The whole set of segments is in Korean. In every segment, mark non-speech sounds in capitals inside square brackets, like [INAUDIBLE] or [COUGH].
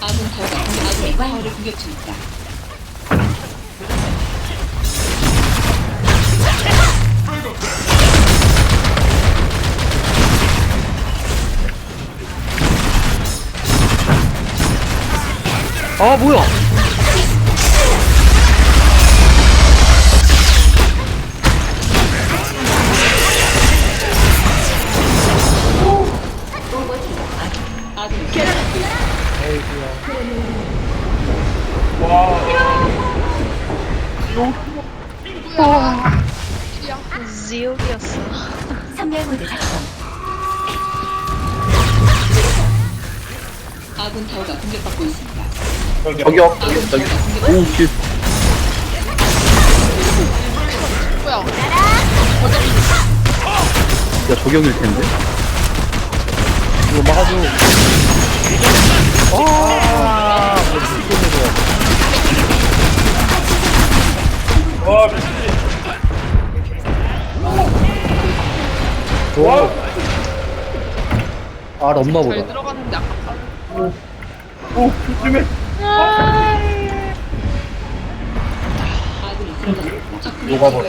아군 타워가 아군이 타워를 공격 중입니다. 아 뭐야 아군 지옥이었어. 선멸모드 작동. 아군 타워가 공격받고 있습니다. 저기요 저기 저기 오 씨 뭐야? 야 저격일 텐데 이거 막아줘 아 와, 아, 없나 보다. 들어갔는데 쓰러졌습니다. 적군이 녹아버려.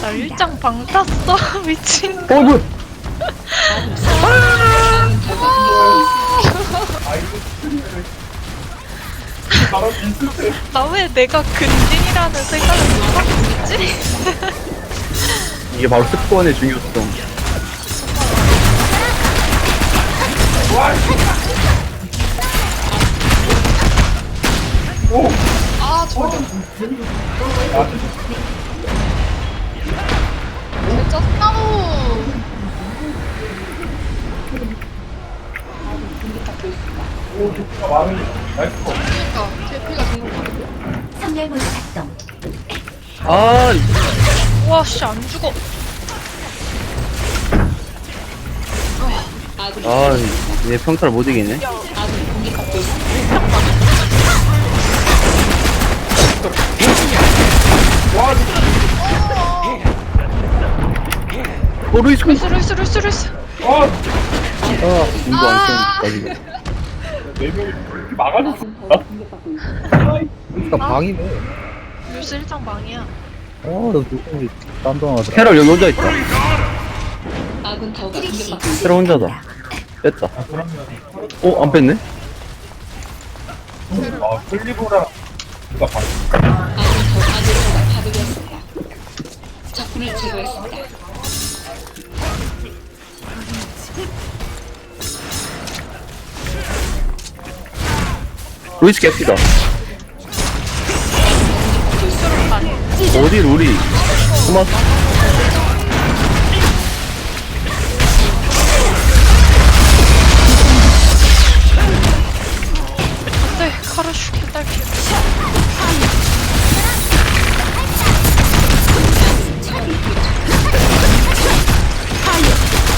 나 일장 방 탔어. [LAUGHS] 미친. 어, 뭐야? 나 왜 내가 근진이라는 생각을 못 하고 있지? 이게 바로 스포원의 중요성. 아 저거. 진짜 스나우. 그러니까 제 피가 정말 많은데. 선멸모드 작동. 아, 와 씨 안 죽어. 아, 얘 평타를 못 이기네. 있습니다. 어, 루이스 군. 루이스 루이스 루이스 루이스. 아, 이거 안 쏘니까, 지금. 아군 타워가 공격받고 있습니다. 그러니까 방이네. 루이스 일장 방이야. 어, 나 누군지 깜깜하더라. 캐럴 여기 혼자 있다. 아군 타워가 공격받고 있습니다. 캐럴 혼자다. 뺐다. 어, 안 뺐네? 아군 타워 아군 타워가 파괴되었습니다. 적군을 제거했습니다. 루이스 깹시다. 어디 루리? 네 개딸피.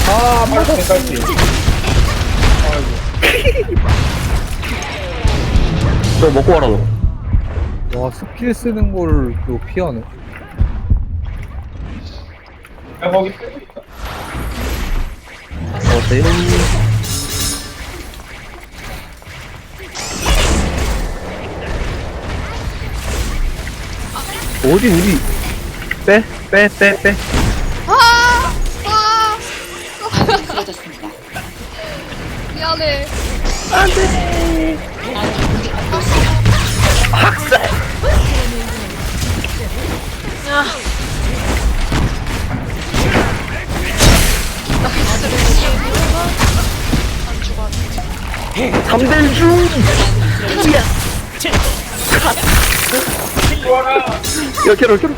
아, 빨리 빨리. 저 먹고 와라, 너. 와, 스킬 쓰는 거를 또 피하네. 어때요? 어디 우리 빼? 빼? 빼? 빼? 아! 아! 쓰러졌습니다. [LAUGHS] 미안해. 아군 3대 중! 야, 캐롤, 캐롤.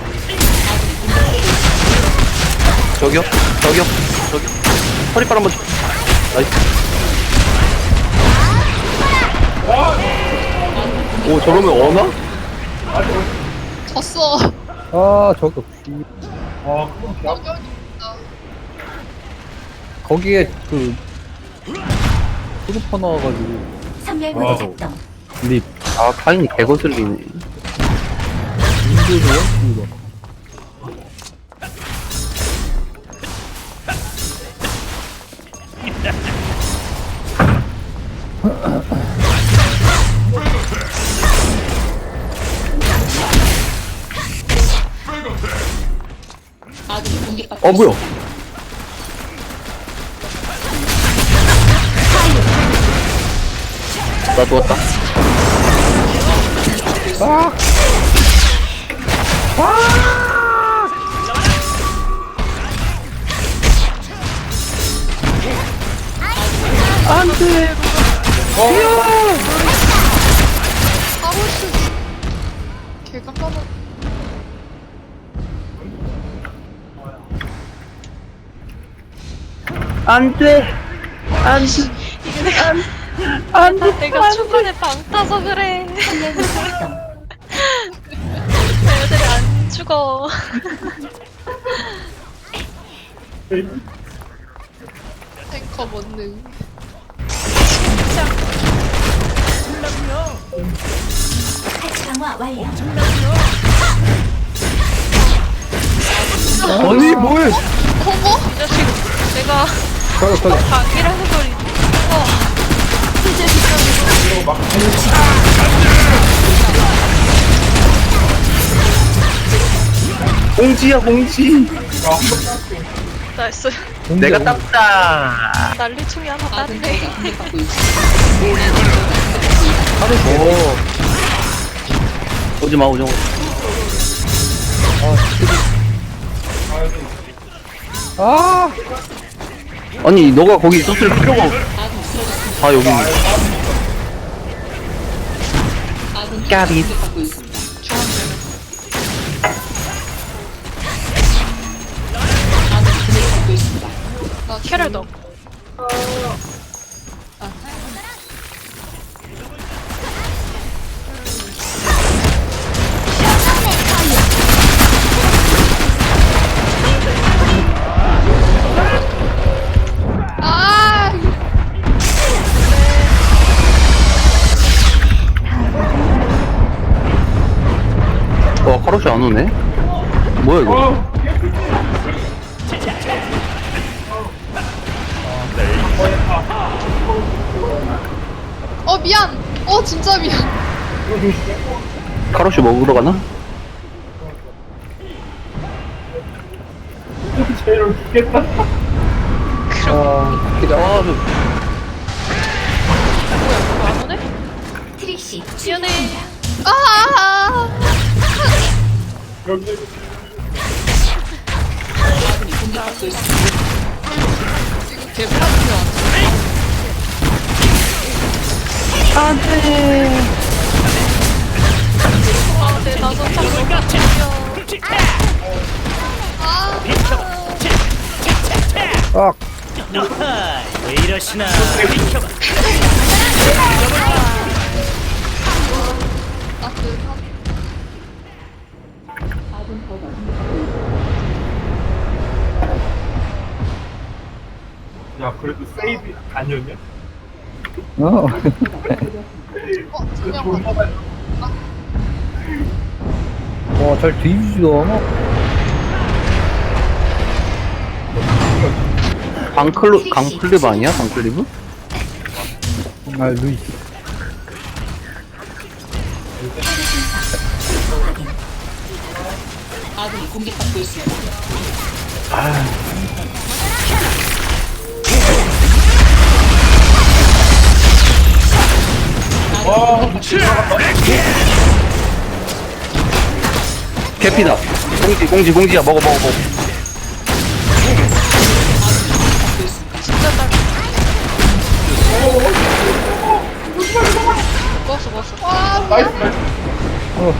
저기요? 저기요? 저기요? 허리빨 한번 쳐. 나이스. 오, 저러면 어나? 졌어. 아, 저기 없지. 거기에 그, 푸드파 나와가지고. 선멸모드 작동. 근데, 아, 카인이 개거슬리네. 인도네요? 이거. 어 뭐야. 나 누웠다 안 돼. 안돼. 아, 내가 초반에 방 타서 그래. [LAUGHS] 애들이 안 죽어. 탱커 못능. 활성화 완료. 아니 뭐해? 어머? 이 자식 내가 저격 방이라는 소리. 어. 공지야 공지. 나이스. 내가 땄다. 난리충이 하나 아군 땄네. 타워가 공격받고 있습니다. 오. 오지 마 오지 마. 아 아니 너가 거기 있었을 필요가 없... 다 여기 있네 까비. 나 캐럴 넣 오네? 뭐야 이거? 어 미안. 어 진짜 미안. 카로시 먹으러 가나? 아, 기다. 아, 저... 뭐야 이거 안 오네? 트릭시 미안해 아 아군이 공격받고 있습니다. 이거 개불합이야 안돼 아내 나도 참고 아왜 이러시나 비켜봐 야 그래도 세이브 아니었냐? 어. 와, 잘 뒤지지도 않아. 방클로 강클립 아니야? 방클립은? 아, 루이스. 아군이 공격받고 있습니다. 개피다 공지 공지 공지야 먹어 먹어 먹어 먹었어 먹었어 와 나이스 나이스 어.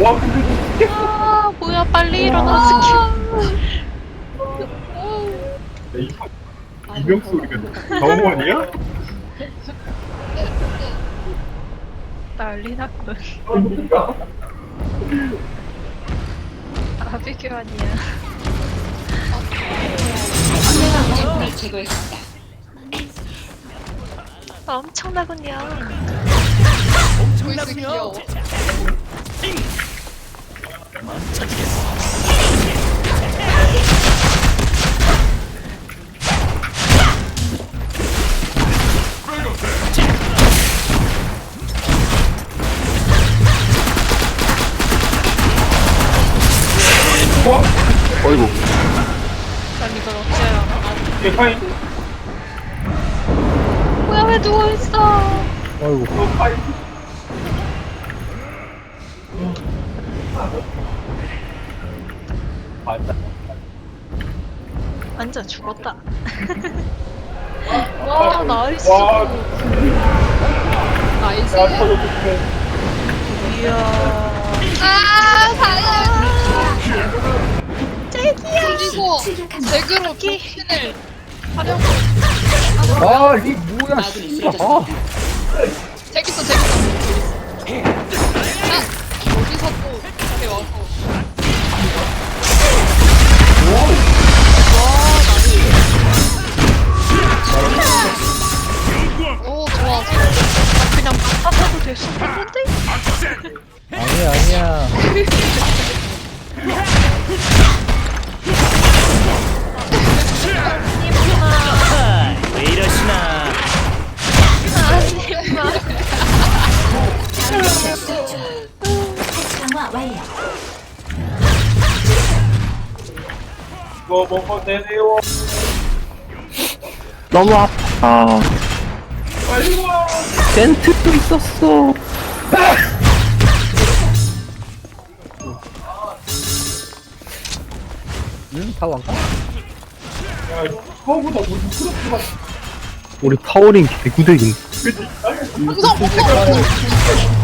와 근데 아, 뭐야 빨리 일어나 스킬 이명 소리가 너무하냐? 난리 났군 아 비교 아니야 적군을 제거했습니다. 엄청나군요 엄청나군요. 어 이구 얘들 어째요? 이게 파인 뭐야 왜 누워 있어? 또 파인 맞다 완전 죽었다. [LAUGHS] 와 나이스. 와 나이스. 야, 터졌어 이야. 아 살려. 그리고 잭으로 도킨을 하려고. 아, 이 뭐야, 씨발. 아. 잭 있어 잭 있어. 아 어디서 또 이렇게 와서. 먹어 내세요 너무 아파. 빨리 와 젠트도 있었어. 응, 다 왕까? 야, 그거보다 무슨 트로트가 우리 타워링 개구대긴. 홍성 홍성 홍성.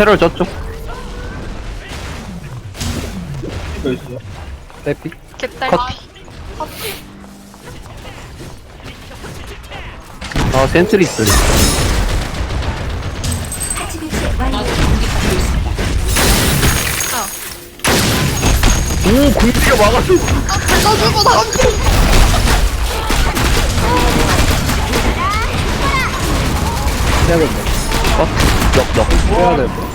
캐럴 저쪽. 이거 있어요 대피? 개딸. 아, 센트리 있어. 오, 공기가 막았어. 달려주고 나. 해야겠네. 어? 넉, 넉. 해야 될 거.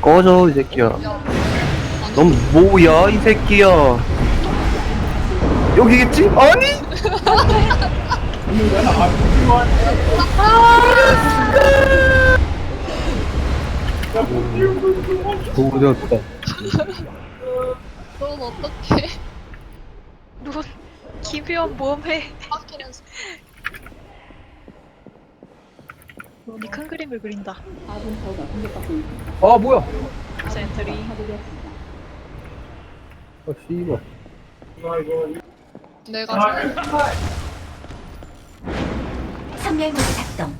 꺼져, 이 새끼야. 넌 뭐야, 이 새끼야. 여기겠지? 아니? 도졌다. 넌 어떡해? 넌 기비원 몸에 넌이 큰 그림을 그린다. 아, 뭐야? 센트리. 아, 씨발. 내가 선멸 모드 작동.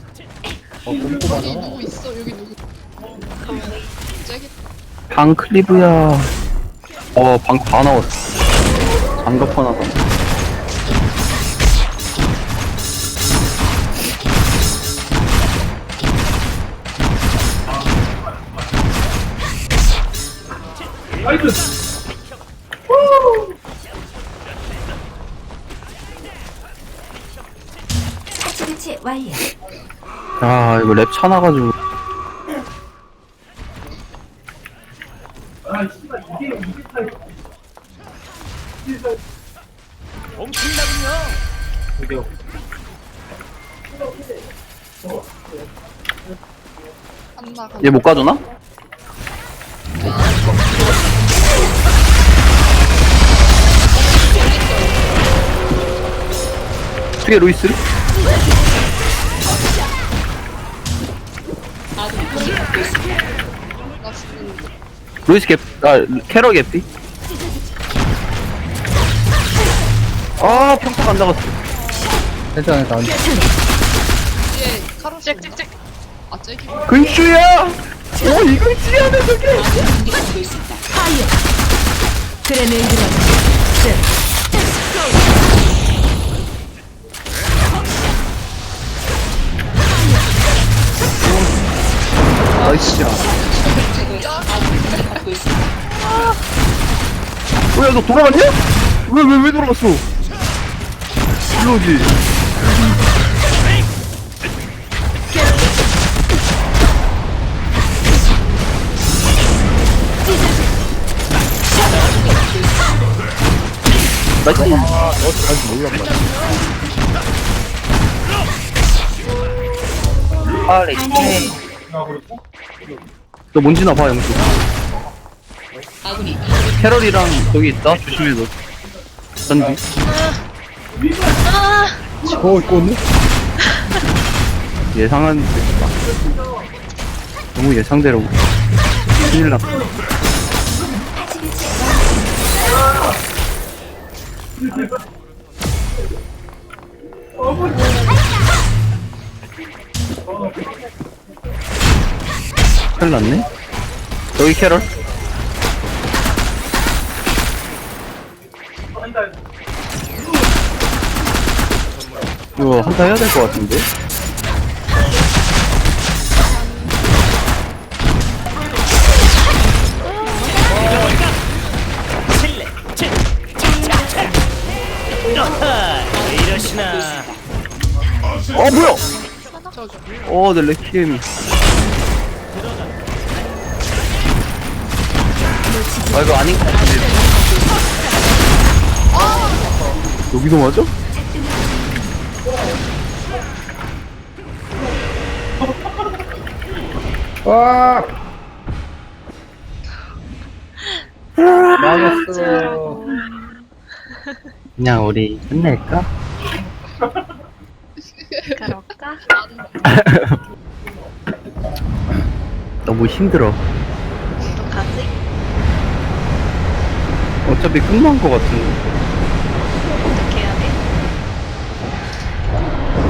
어, 꼼꼼하다. 여기 누구 있어? 여기 누구? 방클리브야. 어, 방 다 나왔어. 장갑 하나 더. 배치 완료. 야, 이거 랩 차나가지고. 엄청나군요. 안 나가. 얘못 가주나? 뒤에 루이스? 나 루이스 개, 아, 캐럴 개피? 아, 평타 안 잡았어. 괜찮아, 돼. 뒤에 카로 잭잭잭. 아 잭이 근슈야! 어, 이걸 지하네, 저게! 나이스 있습니다. 뭐야, 너 돌아갔냐? 왜, 왜, 왜 돌아갔어? 일로 오지. 나이스 너 잘지 몰란 말이야. 아래 너 뭔지 나 봐 영수. 아군이 캐럴이랑 저기 있다? 조심해 너 전지. 아, 어, 이거 없네? 예상한 너무 예상대로. 큰일 났다 큰일 났네. 여기 캐럴? 이거 한타 해야 될 것 같은데? 어 뭐야. 어, 내 레퀴 아, 이거 아닌 것 같은데. 여기도 맞아? 와! 망했어. 그냥 우리 끝낼까? 그럴까? [LAUGHS] 너무 힘들어. 어떡하지? 어차피 끝난 것 같은데. 어떻게 해야 돼?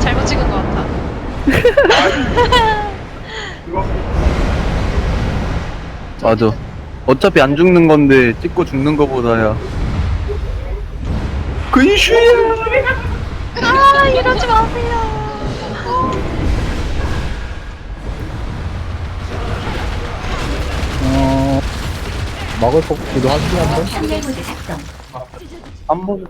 잘못 찍은 것 같아. [LAUGHS] 맞아. 어차피 안 죽는 건데 찍고 죽는 거보다야. 근슈야! 아, 이러지 마세요. 막을 것 같기도 하지, 한 번? 상대 모드 작동. 한 번.